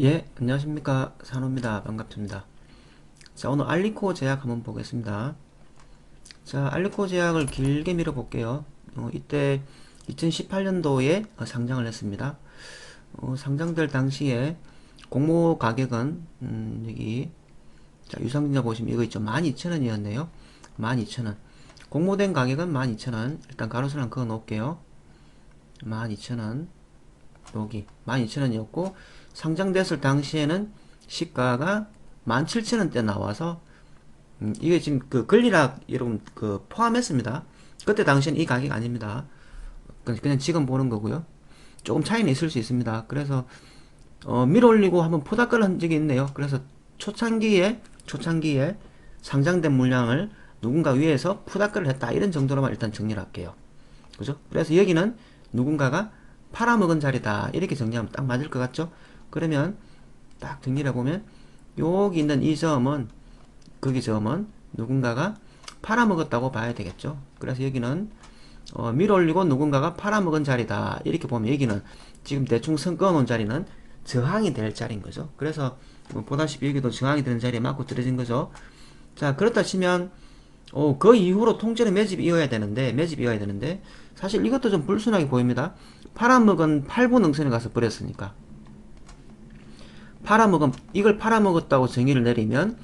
예, 안녕하십니까. 산호입니다. 반갑습니다. 자, 오늘 알리코 제약 한번 보겠습니다. 자, 알리코 제약을 길게 밀어 볼게요. 어, 이때 2018년도에 상장을 했습니다. 어, 상장될 당시에 공모 가격은, 음, 여기, 자, 유상증자 보시면 이거 있죠. 12,000원이었네요. 12,000원. 공모된 가격은 12,000원. 일단 가로수랑 그어 놓을게요. 12,000원. 여기 12,000원이었고 상장됐을 당시에는 시가가 17,000원대 나와서 음, 이게 지금 그 권리락 여러분 그 포함했습니다. 그때 당시엔 이 가격 아닙니다. 그냥 지금 보는 거고요. 조금 차이는 있을 수 있습니다. 그래서 어, 밀어올리고 한번 포닥걸 한 적이 있네요. 그래서 초창기에 초창기에 상장된 물량을 누군가 위에서 푸닥걸을 했다 이런 정도로만 일단 정리를 할게요. 그죠? 그래서 여기는 누군가가 팔아먹은 자리다 이렇게 정리하면 딱 맞을 것 같죠? 그러면 딱 정리를 해보면 여기 있는 이 점은 거기 점은 누군가가 팔아먹었다고 봐야 되겠죠? 그래서 여기는 어, 밀어올리고 누군가가 팔아먹은 자리다 이렇게 보면 여기는 지금 대충 선 꺼놓은 자리는 저항이 될 자리인 거죠. 그래서 뭐 보다시피 여기도 저항이 되는 자리에 맞고 들어진 거죠. 자 그렇다 치면 어, 그 이후로 통째로 매집이 이어야 되는데 매집이 이어야 되는데 사실 이것도 좀 불순하게 보입니다. 팔아먹은 8분 능선에 가서 버렸으니까 팔아먹은 이걸 팔아먹었다고 정의를 내리면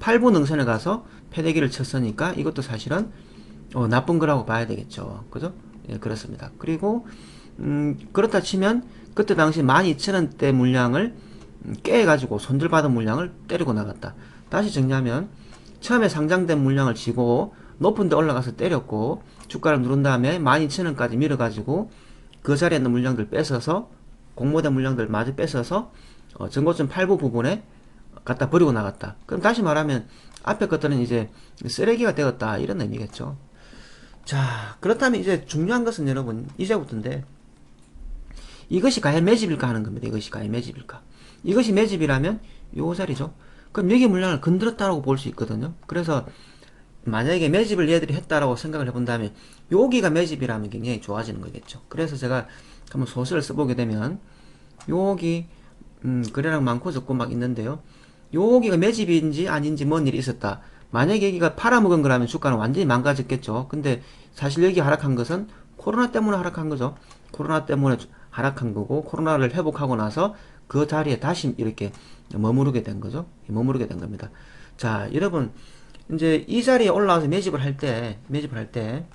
8분 능선에 가서 패대기를 쳤으니까 이것도 사실은 어, 나쁜 거라고 봐야 되겠죠. 그죠? 예, 그렇습니다. 그리고 음, 그렇다 치면 그때 당시 12,000원대 물량을 음, 깨가지고 손들받은 물량을 때리고 나갔다. 다시 정리하면 처음에 상장된 물량을 지고 높은 데 올라가서 때렸고 주가를 누른 다음에 12,000원까지 밀어가지고 그 자리에 있는 물량들 뺏어서 공모된 물량들 마저 뺏어서 어, 전고점 8부 부분에 갖다 버리고 나갔다. 그럼 다시 말하면 앞에 것들은 이제 쓰레기가 되었다 이런 의미겠죠. 자 그렇다면 이제 중요한 것은 여러분 이제부터인데 이것이 과연 매집일까 하는 겁니다. 이것이 과연 매집일까. 이것이 매집이라면 요 자리죠. 그럼 여기 물량을 건드렸다고 볼 수 있거든요. 그래서 만약에 매집을 얘들이 했다라고 생각을 해본다면 여기가 매집이라면 굉장히 좋아지는 거겠죠. 그래서 제가 한번 소설을 써보게 되면 여기 음, 거래량 많고 적고 막 있는데요. 여기가 매집인지 아닌지 뭔 일이 있었다. 만약에 여기가 팔아먹은 거라면 주가는 완전히 망가졌겠죠. 근데 사실 여기 하락한 것은 코로나 때문에 하락한 거죠. 코로나 때문에 하락한 거고 코로나를 회복하고 나서 그 자리에 다시 이렇게 머무르게 된 거죠. 머무르게 된 겁니다. 자, 여러분 이제 이 자리에 올라와서 매집을 할 때, 매집을 할 때,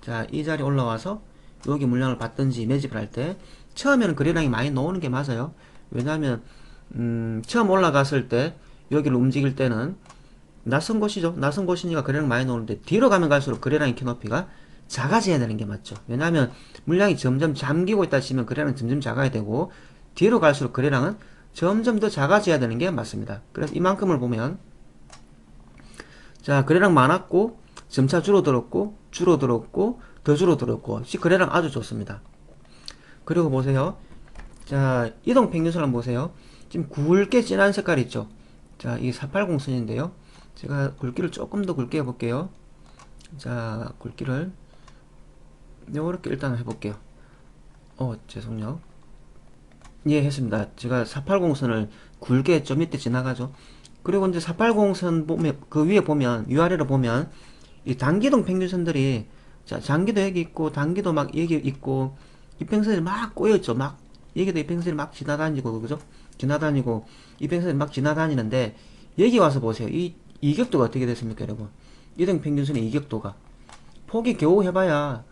자, 이 자리에 올라와서 여기 물량을 받든지 매집을 할 때, 처음에는 거래량이 많이 나오는 게 맞아요. 왜냐하면, 음, 처음 올라갔을 때, 여기를 움직일 때는, 낯선 곳이죠. 낯선 곳이니까 거래량 많이 나오는데, 뒤로 가면 갈수록 거래량의 키높이가 작아져야 되는 게 맞죠. 왜냐하면, 물량이 점점 잠기고 있다 치면 거래량은 점점 작아야 되고, 뒤로 갈수록 거래량은 점점 더 작아져야 되는 게 맞습니다. 그래서 이만큼을 보면, 자, 거래량 많았고, 점차 줄어들었고, 줄어들었고, 더 줄어들었고, 시 거래량 아주 좋습니다. 그리고 보세요. 자, 이동 평균선 한번 보세요. 지금 굵게 진한 색깔 있죠? 자, 이게 480선인데요. 제가 굵기를 조금 더 굵게 해볼게요. 자, 굵기를 요렇게 일단 해볼게요. 어, 죄송해요. 예, 했습니다. 제가 480선을 굵게 했죠. 밑에 지나가죠. 그리고 이제 480선 보면 그 위에 보면 위아래로 보면 이 단기동 평균선들이 자 장기도 여기 있고 단기도 막 여기 있고 이평선이 막 꼬여있죠 막 여기도 이평선이 막 지나다니고 그죠? 지나다니고 이평선이 막 지나다니는데 여기 와서 보세요. 이 이격도가 어떻게 됐습니까 여러분? 이동 평균선의 이격도가. 폭이 겨우 해봐야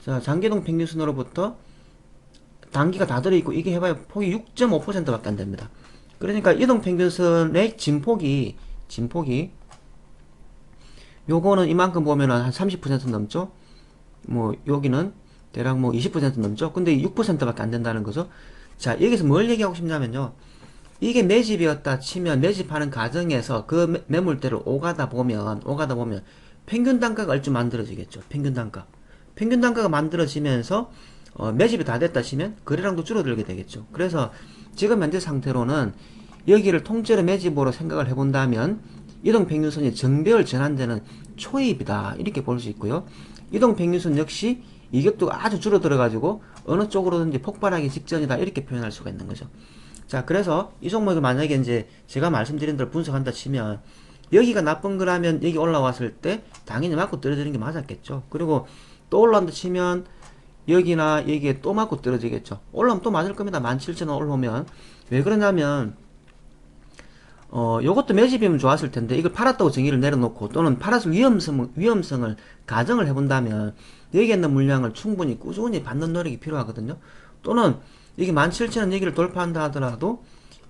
자 장기동 평균선으로부터 단기가 다 들어있고 이게 해봐야 폭이 6.5%밖에 안 됩니다. 그러니까 이동 평균선의 진폭이 진폭이 요거는 이만큼 보면 한30% 넘죠? 뭐 여기는 대략 뭐 20% 넘죠? 근데 6%밖에 안 된다는 거죠? 자 여기서 뭘 얘기하고 싶냐면요. 이게 매집이었다 치면 매집하는 과정에서 그 매 물대를 오가다 보면 오가다 보면 평균 단가가 얼추 만들어지겠죠. 평균 단가. 평균 단가가 만들어지면서 어, 매집이 다 됐다 치면 거래량도 줄어들게 되겠죠. 그래서 지금 현재 상태로는 여기를 통째로 매집으로 생각을 해본다면 이동평균선이 정배열 전환되는 초입이다. 이렇게 볼 수 있고요. 이동평균선 역시 이격도가 아주 줄어들어 가지고 어느 쪽으로든지 폭발하기 직전이다 이렇게 표현할 수가 있는 거죠 자, 그래서 이 종목이 만약에 이제 제가 말씀드린 대로 분석한다 치면 여기가 나쁜 거라면 여기 올라왔을 때 당연히 맞고 떨어지는 게 맞았겠죠. 그리고 또 올라온다 치면 여기나 여기에 또 맞고 떨어지겠죠. 올라오면 또 맞을 겁니다. 17,000원 올라오면. 왜 그러냐면 어, 요것도 매집이면 좋았을 텐데, 이걸 팔았다고 정의를 내려놓고, 또는 팔았을 위험성, 위험성을 가정을 해본다면, 여기에 있는 물량을 충분히 꾸준히 받는 노력이 필요하거든요. 또는, 이게 17,000원 여기를 돌파한다 하더라도,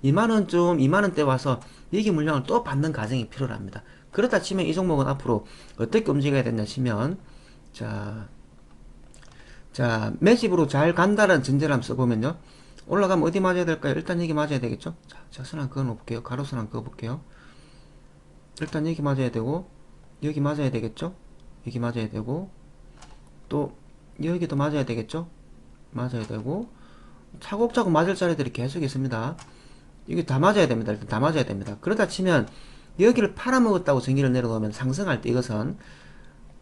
2만원쯤, 2만원대 와서, 여기 물량을 또 받는 과정이 필요합니다. 그렇다 치면 이 종목은 앞으로 어떻게 움직여야 되냐 치면, 자, 자, 매집으로 잘 간다는 전제를 한번 써보면요. 올라가면 어디 맞아야 될까요? 일단 여기 맞아야 되겠죠? 자, 자선 한 그어놓을게요. 가로선 한 그어볼게요. 일단 여기 맞아야 되고, 여기 맞아야 되겠죠? 여기 맞아야 되고, 또, 여기도 맞아야 되겠죠? 맞아야 되고, 차곡차곡 맞을 자리들이 계속 있습니다. 이게 다 맞아야 됩니다. 일단 다 맞아야 됩니다. 그러다 치면, 여기를 팔아먹었다고 정의를 내려놓으면 상승할 때 이것은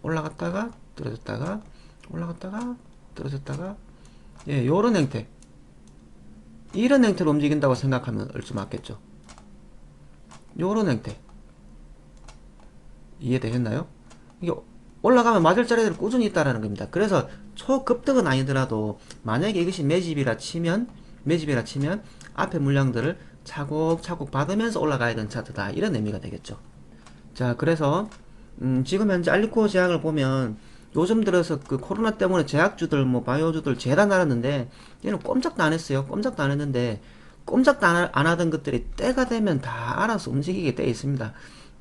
올라갔다가, 떨어졌다가, 올라갔다가, 떨어졌다가, 예, 요런 형태. 이런 형태로 움직인다고 생각하면 얼추 맞겠죠. 요런 형태. 이해되셨나요? 이게 올라가면 맞을 자리들이 꾸준히 있다라는 겁니다. 그래서 초급등은 아니더라도 만약에 이것이 매집이라 치면 매집이라 치면 앞에 물량들을 차곡차곡 받으면서 올라가야 되는 차트다. 이런 의미가 되겠죠. 자, 그래서 음, 지금 현재 알리코 제약을 보면 요즘 들어서 그 코로나 때문에 제약주들 뭐 바이오주들 죄다 날았는데 얘는 꼼짝도 안 했어요. 꼼짝도 안 했는데 꼼짝도 안, 하- 안 하던 것들이 때가 되면 다 알아서 움직이게 돼 있습니다.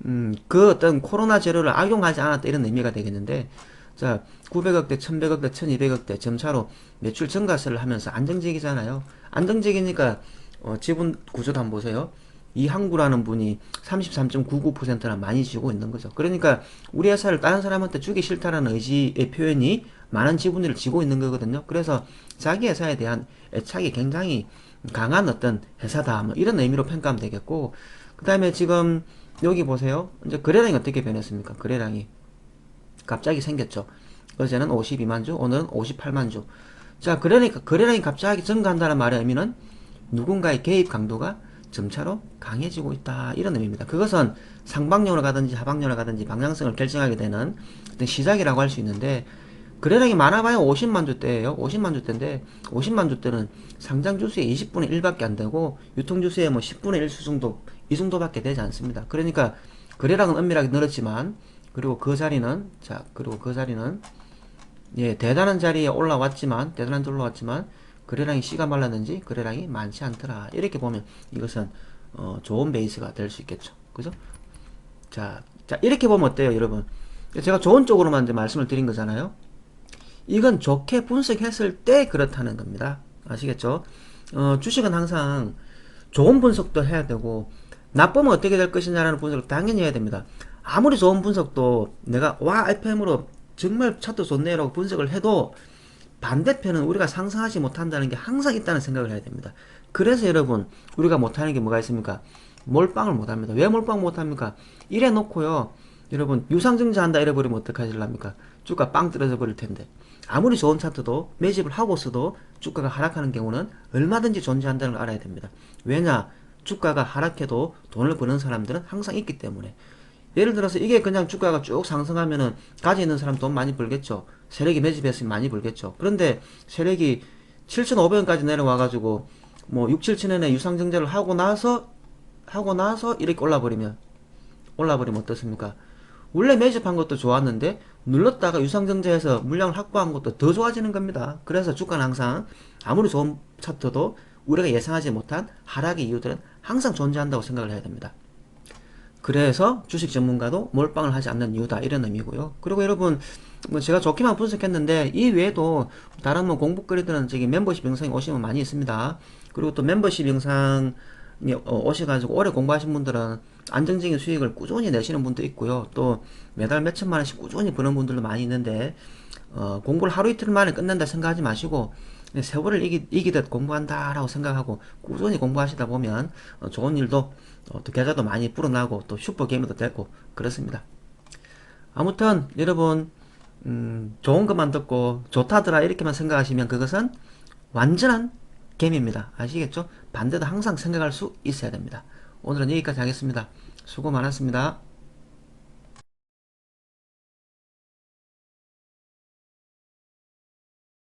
음, 그 어떤 코로나 재료를 악용하지 않았다 이런 의미가 되겠는데 자 900억대, 1100억대, 1200억대 점차로 매출 증가세를 하면서 안정적이잖아요. 안정적이니까 어, 지분 구조도 한번 보세요. 이 항구라는 분이 33.99%나 많이 쥐고 있는 거죠. 그러니까 우리 회사를 다른 사람한테 주기 싫다라는 의지의 표현이 많은 지분을 쥐고 있는 거거든요. 그래서 자기 회사에 대한 애착이 굉장히 강한 어떤 회사다. 뭐 이런 의미로 평가하면 되겠고, 그 다음에 지금 여기 보세요. 이제 거래량이 어떻게 변했습니까? 거래량이 갑자기 생겼죠. 어제는 52만 주, 오늘은 58만 주. 자, 거래량이, 거래량이 갑자기 증가한다는 말의 의미는 누군가의 개입 강도가 점차로 강해지고 있다. 이런 의미입니다. 그것은 상방향으로 가든지 하방향으로 가든지 방향성을 결정하게 되는 어떤 시작이라고 할 수 있는데, 거래량이 많아봐야 50만 주대예요. 50만 주대인데 50만 주대는 상장 주수의 20분의 1밖에 안 되고 유통 주수의 뭐 10분의 1 수정도 이 정도밖에 되지 않습니다. 그러니까 거래량은 엄밀하게 늘었지만 그리고 그 자리는 자 그리고 그 자리는 예 대단한 자리에 올라왔지만 대단한 데 올라왔지만 거래량이 씨가 말랐는지 거래량이 많지 않더라. 이렇게 보면 이것은 어, 좋은 베이스가 될 수 있겠죠. 그죠? 자, 자 이렇게 보면 어때요, 여러분? 제가 좋은 쪽으로만 이제 말씀을 드린 거잖아요. 이건 좋게 분석했을 때 그렇다는 겁니다. 아시겠죠? 어, 주식은 항상 좋은 분석도 해야 되고 나쁘면 어떻게 될 것이냐라는 분석을 당연히 해야 됩니다. 아무리 좋은 분석도 내가 와 RPM으로 정말 차트 좋네라고 분석을 해도 반대편은 우리가 상상하지 못한다는 게 항상 있다는 생각을 해야 됩니다. 그래서 여러분 우리가 못하는 게 뭐가 있습니까? 몰빵을 못합니다. 왜 몰빵 못합니까? 이래 놓고요. 여러분 유상증자 한다 이래버리면 어떡하실랍니까? 주가 빵 떨어져 버릴 텐데 아무리 좋은 차트도 매집을 하고서도 주가가 하락하는 경우는 얼마든지 존재한다는 걸 알아야 됩니다. 왜냐? 주가가 하락해도 돈을 버는 사람들은 항상 있기 때문에 예를 들어서 이게 그냥 주가가 쭉 상승하면은 가지 있는 사람 돈 많이 벌겠죠. 세력이 매집했으면 많이 벌겠죠. 그런데 세력이 7,500원까지 내려와가지고 뭐 6, 7천원에 유상증자를 하고 나서 하고 나서 이렇게 올라버리면 올라버리면 어떻습니까? 원래 매집한 것도 좋았는데 눌렀다가 유상증자해서 물량을 확보한 것도 더 좋아지는 겁니다. 그래서 주가는 항상 아무리 좋은 차트도 우리가 예상하지 못한 하락의 이유들은 항상 존재한다고 생각을 해야 됩니다. 그래서 주식 전문가도 몰빵을 하지 않는 이유다 이런 의미고요. 그리고 여러분 뭐 제가 좋게만 분석했는데 이 외에도 다른 뭐 공부거리들은 저기 멤버십 영상에 오시면 많이 있습니다. 그리고 또 멤버십 영상 어, 오셔가지고 오래 공부하신 분들은 안정적인 수익을 꾸준히 내시는 분도 있고요. 또 매달 몇 천만 원씩 꾸준히 버는 분들도 많이 있는데 어, 공부를 하루 이틀 만에 끝낸다 생각하지 마시고 세월을 이기, 이기듯 공부한다 라고 생각하고 꾸준히 공부하시다 보면 어, 좋은 일도 어, 또 계좌도 많이 불어나고 또 슈퍼 게임도 되고 그렇습니다. 아무튼 여러분 음, 좋은 것만 듣고 좋다더라 이렇게만 생각하시면 그것은 완전한 개미입니다. 아시겠죠? 반대도 항상 생각할 수 있어야 됩니다. 오늘은 여기까지 하겠습니다. 수고 많았습니다.